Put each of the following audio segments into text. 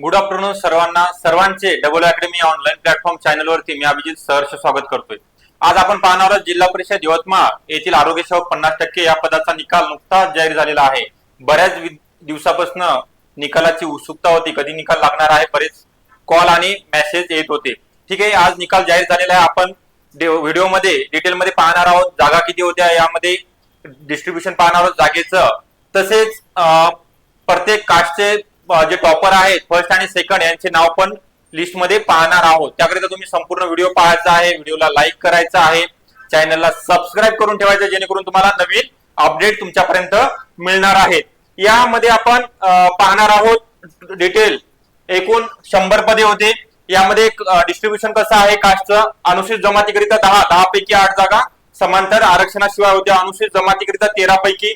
Good afternoon सर्वांना. सर्वांचे double academy online platform चॅनलवरती मी अभिजित सहर्ष स्वागत करतोय. आज आपण पाहणार आहोत जिल्हा परिषद यवतमाळ येथील आरोग्य सेवक पन्नास टक्के या पदाचा निकाल नुकताच जाहीर झालेला आहे. बऱ्याच दिवसापासून निकालाची उत्सुकता होती. कधी निकाल लागणार आहे? बरेच कॉल आणि मेसेज येत होते. ठीक आहे आज निकाल जाहीर झालेला आहे. आपण व्हिडिओमध्ये डिटेलमध्ये पाहणार आहोत. जागा किती होत्या? यामध्ये डिस्ट्रीब्युशन पाहणार आहोत जागेचं. तसेच प्रत्येक कास्टचे जे टॉपर आहेत फर्स्ट आणि सेकंड यांचे नाव पण लिस्टमध्ये पाहणार आहोत. त्याकरिता तुम्ही संपूर्ण व्हिडिओ पाहायचा आहे व्हिडिओला लाईक करायचा आहे चॅनलला सबस्क्राईब करून ठेवायचं जेणेकरून तुम्हाला नवीन अपडेट तुमच्यापर्यंत मिळणार आहेत. यामध्ये आपण पाहणार आहोत डिटेल एकूण शंभर पदे होते. यामध्ये डिस्ट्रीब्युशन कसं आहे कास्टचं अनुसूचित जमातीकरिता दहा दहा पैकी आठ जागा. समांतर आरक्षणाशिवाय होत्या अनुसूचित जमातीकरिता तेरा पैकी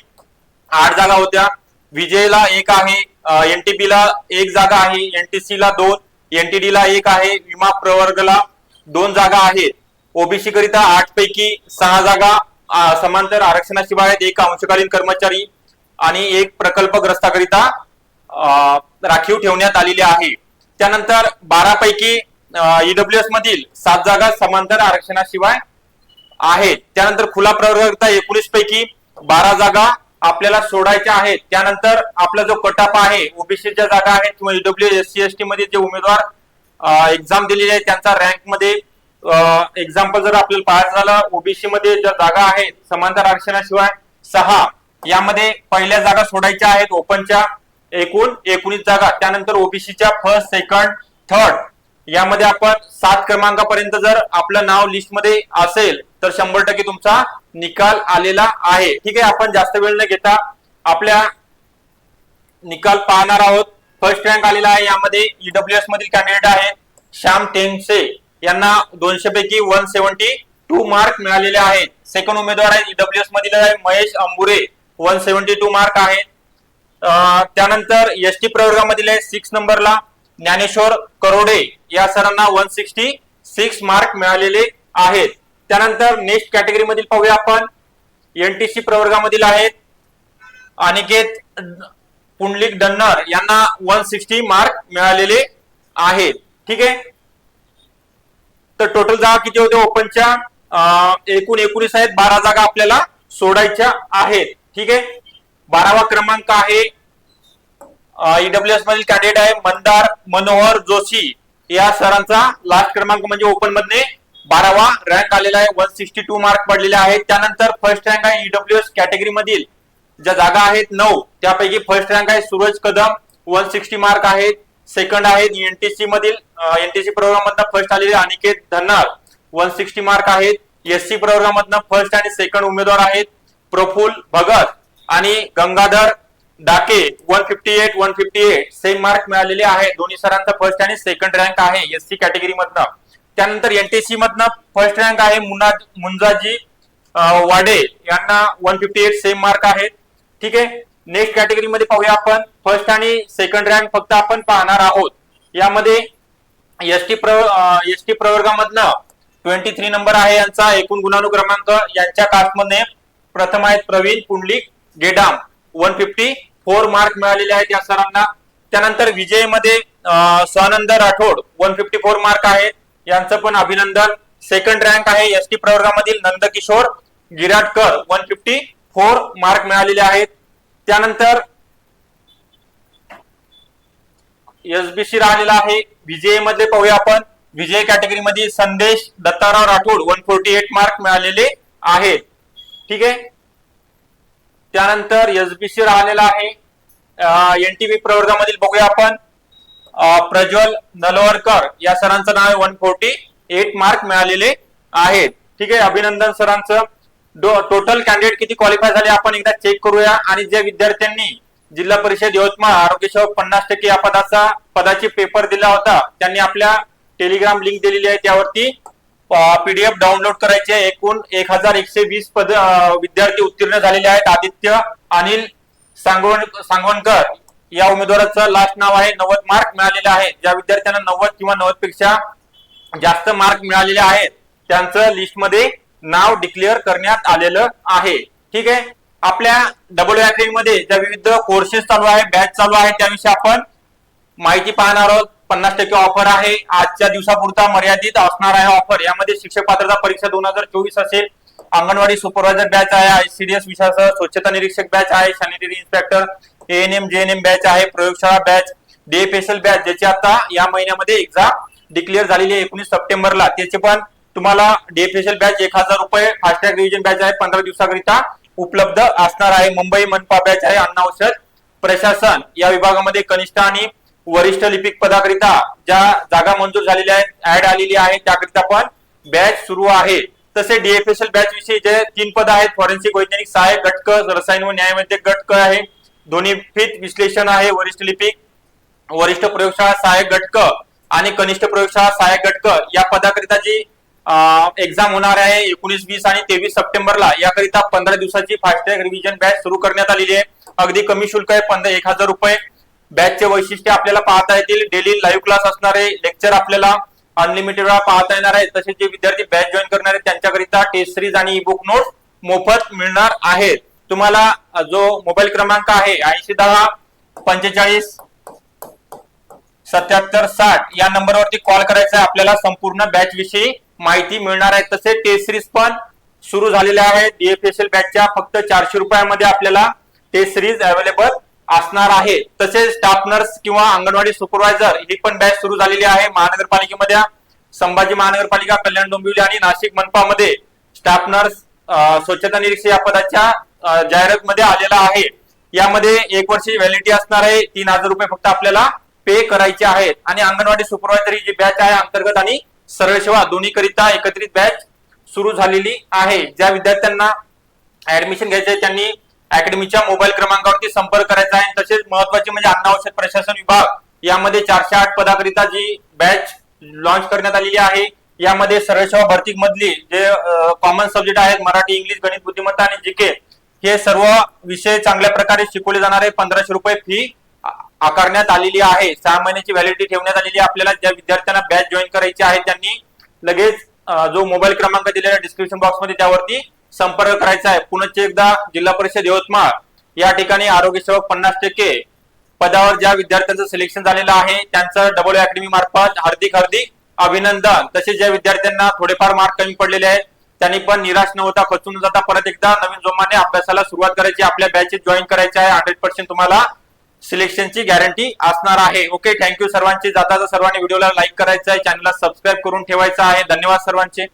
आठ जागा होत्या. विजयला एक आहे एनटीपी ला एक जागा आहे एनटीसी ला दोन एनटीडी ला एक आहे विमा प्रवर्गला दोन जागा आहेत. ओबीसी करिता आठ पैकी सहा जागा समांतर आरक्षणाशिवाय आहेत एक अंशकालीन कर्मचारी आणि एक प्रकल्पग्रस्ताकरिता राखीव ठेवण्यात आलेली आहे. त्यानंतर बारा पैकी ईडब्ल्यूएस मधील सात जागा समांतर आरक्षणाशिवाय आहेत. त्यानंतर खुला प्रवर्गता एकोणीस पैकी बारा जागा आपल्याला सोडायच्या आहेत. त्यानंतर आपला जो कटाप आहे ओबीसीच्या जागा आहेत किंवा E W S C S T मध्ये जे उमेदवार एक्झाम दिलेली आहे त्यांचा रँकमध्ये एक्झाम्पल जर आपल्याला पाहायचं झालं ओबीसी मध्ये ज्या जागा आहेत समांतर आरक्षणाशिवाय सहा यामध्ये पहिल्या जागा सोडायच्या आहेत ओपनच्या एकूण एकोणीस जागा. त्यानंतर ओबीसीच्या फर्स्ट सेकंड थर्ड यामध्ये आपण सात क्रमांकापर्यंत जर आपलं नाव लिस्टमध्ये असेल तर शंभर टक्के तुमचा निकाल आलेला आहे. ठीक आहे आपण जास्त वेळ न घेता आपल्या निकाल पाहणार आहोत. फर्स्ट रँक आलेला आहे यामध्ये ईडब्ल्यूएस मधील कॅन्डिडेट आहे श्याम टेनसे यांना दोनशे पैकी वन सेव्हन्टी टू मार्क मिळालेले आहेत. सेकंड उमेदवार आहेत ईडब्ल्यूएस मधील आहे Mahesh Ambure. One seventy two mark आहे. त्यानंतर एस टी प्रवर्गामधील आहे सिक्स नंबरला ज्ञानेश्वर करोडे. या सरांना वन सिक्स्टी सिक्स मार्क मिळालेले आहेत. त्यानंतर नेक्स्ट कॅटेगरी मधील पाहूया आपण. एनटीसी प्रवर्गामधील आहेत. अनिकेत पुंडलिक डन्नर यांना वन सिक्स्टी मार्क मिळालेले आहेत. ठीक आहे? तर टोटल जागा किती होते ओपनच्या एकूण एकोणीस आहेत. बारा जागा आपल्याला सोडायच्या आहेत. ठीक आहे? बारावा क्रमांक आहे. ईडब्ल्यूएस मधील कॅन्डिडेट आहे मंदार मनोहर जोशी. या सरांचा लास्ट क्रमांक म्हणजे ओपनमध्ये बारावा रँक आलेला आहे वन सिक्स्टी टू मार्क पडलेले आहेत. त्यानंतर फर्स्ट रँक आहे ईडब्ल्यूएस कॅटेगरी मधील. ज्या जागा आहेत नऊ त्यापैकी फर्स्ट रँक आहे Suraj Kadam one sixty mark आहेत. सेकंड आहेत एनटीसी मधील एनटीसी प्रोग्राम मधनं फर्स्ट आलेले Aniket Dhannar. One sixty mark आहेत. एससी प्रोग्राम मधनं फर्स्ट आणि सेकंड उमेदवार आहेत प्रफुल भगत आणि Gangadhar Dake. One fifty eight one fifty eight same mark मिळालेले आहे. दोन्ही सरांचा फर्स्ट आणि सेकंड रँक आहे एससी कॅटेगरी मधनं. त्यानंतर एनटीसी मधनं फर्स्ट रँक आहे मुन्ना मुंजाजी वाडे. यांना one fifty eight same mark आहेत ठीक आहे? नेक्स्ट कॅटेगरीमध्ये पाहूया आपण. फर्स्ट आणि सेकंड रँक फक्त आपण पाहणार आहोत. यामध्ये एस टी प्र एस टी प्रवर्गामधनं ट्वेंटी थ्री नंबर आहे यांचा. एकूण गुणानुक्रमांक यांच्या कास्टमध्ये प्रथम आहेत Praveen Pundalik Gedam one fifty four mark मिळालेले आहेत या सरांना. त्यानंतर विजयमध्ये Swanand Rathod one fifty four mark आहेत. यांचं पण अभिनंदन. सेकंड रँक आहे S T प्रवर्गामधील Nandkishor Giratkar one fifty four mark मिळालेले आहेत. त्यानंतर एसबीसी राहिलेला आहे. विजयमध्ये पाहूया आपण. विजय कॅटेगरी मध्ये Sandesh Dattarao Rathod one forty eight mark मिळालेले आहेत. ठीक आहे? त्यानंतर एसबीसी राहिलेला आहे. एनटीव्ही प्रवर्गामधील बघूया आपण. प्रज्वल नलवरकर. या सरांचं नाव वन फोर्टी. एट मार्क मिळालेले आहेत. ठीक आहे अभिनंदन सरांचं. टोटल कॅन्डिडेट किती क्वालिफाय झाले आपण एकदा चेक करूया. आणि ज्या विद्यार्थ्यांनी जिल्हा परिषद यवतमाळ आरोग्य सेवक पन्नास टक्के या पदाचा पदाची पेपर दिला होता त्यांनी आपल्या टेलिग्राम लिंक दिलेली आहे त्यावरती. पीडीएफ डाउनलोड करायचे आहे. एकूण एक हजार एकशे वीस पद विद्यार्थी उत्तीर्ण झालेले आहेत. आदित्य अनिल सांगवण सांगवणकर. या उमेदवाराचं लास्ट नाव आहे नव्वद मार्क मिळालेले आहे. ज्या विद्यार्थ्यांना नव्वद किंवा नव्वदपेक्षा जास्त मार्क मिळालेले आहेत त्यांचं लिस्टमध्ये नाव डिक्लेअर करण्यात आलेलं आहे. ठीक आहे? आपल्या डबल अकॅडमी मध्ये ज्या विविध कोर्सेस चालू आहे बॅच चालू आहे त्याविषयी आपण माहिती पाहणार आहोत. पन्नास टक्के ऑफर आहे. आजच्या दिवसापुरता मर्यादित असणार आहे ऑफर यामध्ये शिक्षक पात्रता परीक्षा दोन हजार चोवीस असेल. अंगणवाडी सुपरवायझर बॅच आहे आयसीडीएस विषयासह स्वच्छता निरीक्षक बॅच आहे sanitary inspector ANM JNM batch आहे प्रयोगशाळा बॅच डीएफएसएल बॅच ज्याची आता या महिन्यामध्ये एक्झाम डिक्लेअर झालेली आहे एकोणीस सप्टेंबरला. त्याचे पण तुम्हाला डीएफएसएल बॅच एक हजार रुपये फास्टॅग रिव्हिजन बॅच आहे पंधरा दिवसाकरिता उपलब्ध असणार आहे. मुंबई मनपा बॅच आहे अन्न औषध प्रशासन. या विभागामध्ये कनिष्ठ आणि वरिष्ठ लिपिक पदाकरिता ज्या जागा मंजूर झालेल्या आहेत ऍड आलेली आहे त्याकरिता पण बॅच सुरू आहे. तसे डीएफएसएल बॅच विषयी जे तीन पद आहेत फॉरेन्सिक वैज्ञानिक सहाय्यक घटक रसायन व न्यायमध्ये घटक आहे. दोन्ही फित विश्लेषण आहे वरिष्ठ लिपिक वरिष्ठ प्रयोगशाळा सहाय्यक घटक आणि कनिष्ठ प्रयोगशाळा सहाय्यक घटक. या पदाकरिता जी एक्झाम होणार आहे एकोणीस वीस आणि तेवीस सप्टेंबरला याकरिता पंधरा दिवसाची फास्टॅग रिव्हिजन बॅच सुरू करण्यात आलेली आहे. अगदी कमी शुल्क आहे पंधरा एक हजार रुपये. बॅचचे वैशिष्ट्य आपल्याला पाहता येतील. डेली लाईव्ह क्लास असणारे लेक्चर आपल्याला अनलिमिटेड वेळा पाहता येणार आहे तसेच जे विद्यार्थी बॅच जॉईन करणार आहेत त्यांच्याकरिता टेस्ट सिरीज आणि ई बुक नोट्स मोफत मिळणार आहेत. तुम्हाला जो मोबाईल क्रमांक आहे ऐंशी दहा पंचेचाळीस सत्याहत्तर साठ या नंबरवरती कॉल करायचा आहे. आपल्याला संपूर्ण बॅच विषयी माहिती मिळणार आहे. तसे टेस्ट सिरीज पण सुरू झालेल्या आहेत. डीएफएसएल बॅचच्या फक्त चारशे रुपयामध्ये आपल्याला टेस्ट सिरीज अवेलेबल असणार आहे. तसेच स्टाफ नर्स किंवा अंगणवाडी सुपरवायझर ही पण बॅच सुरू झालेली आहे. महानगरपालिकेमध्ये संभाजी महानगरपालिका कल्याण डोंबिवली आणि नाशिक मनपामध्ये स्टाफ नर्स स्वच्छता निरीक्षक या पदाच्या जाहिरात मध्ये आलेला आहे. यामध्ये एक वर्षी व्हॅलिडिटी असणार आहे. तीन हजार रुपये फक्त आपल्याला पे करायचे आहेत. आणि अंगणवाडी सुपरवायझर ही जी बॅच आहे अंतर्गत आणि सरळ सेवा दोन्ही करिता एकत्रित बॅच सुरू झालेली आहे. ज्या विद्यार्थ्यांना ऍडमिशन घ्यायचे आहे त्यांनी अकॅडमीच्या मोबाईल क्रमांकावरती संपर्क करायचा आहे. तसेच महत्त्वाचे म्हणजे अन्न औषध प्रशासन विभाग यामध्ये चारशे आठ पदाकरिता जी बॅच लॉन्च करण्यात आलेली आहे. यामध्ये सरळ भरती मधली जे कॉमन सब्जेक्ट आहेत मराठी इंग्लिश गणित बुद्धिमत्ता आणि जीके हे सर्व विषय चांगल्या प्रकारे शिकवले जाणारे पंधराशे रुपये फी आकारण्यात आलेली आहे. सहा महिन्याची व्हॅलिडिटी ठेवण्यात आलेली आहे. आपल्याला ज्या विद्यार्थ्यांना बॅच जॉईन करायची आहे त्यांनी लगेच जो मोबाईल क्रमांक दिलेला डिस्क्रिप्शन बॉक्समध्ये त्यावरती संपर्क करायचा आहे. पुनश्च एकदा जिल्हा परिषद यवतमाळ या ठिकाणी आरोग्य सेवक पन्नास टक्के पदावर ज्या विद्यार्थ्यांचं सिलेक्शन झालेलं आहे त्यांचं डबल अकॅडमी मार्फत हार्दिक हार्दिक अभिनंदन. तसेच ज्या विद्यार्थ्यांना थोडेफार मार्क कमी पडलेले आहेत त्यांनी पण निराश न होता खचून जाता परत एकदा नवीन जोमाने अभ्यासाला सुरुवात करायची. आपल्या बॅचेस जॉईन करायचे आहे. हंड्रेड पर्सेंट तुम्हाला सिलेक्शनची गॅरंटी असणार आहे. ओके थँक्यू सर्वांचे. जाता जाता सर्वांनी व्हिडिओला लाईक करायचं आहे. चॅनलला सबस्क्राईब करून ठेवायचं आहे. धन्यवाद सर्वांचे.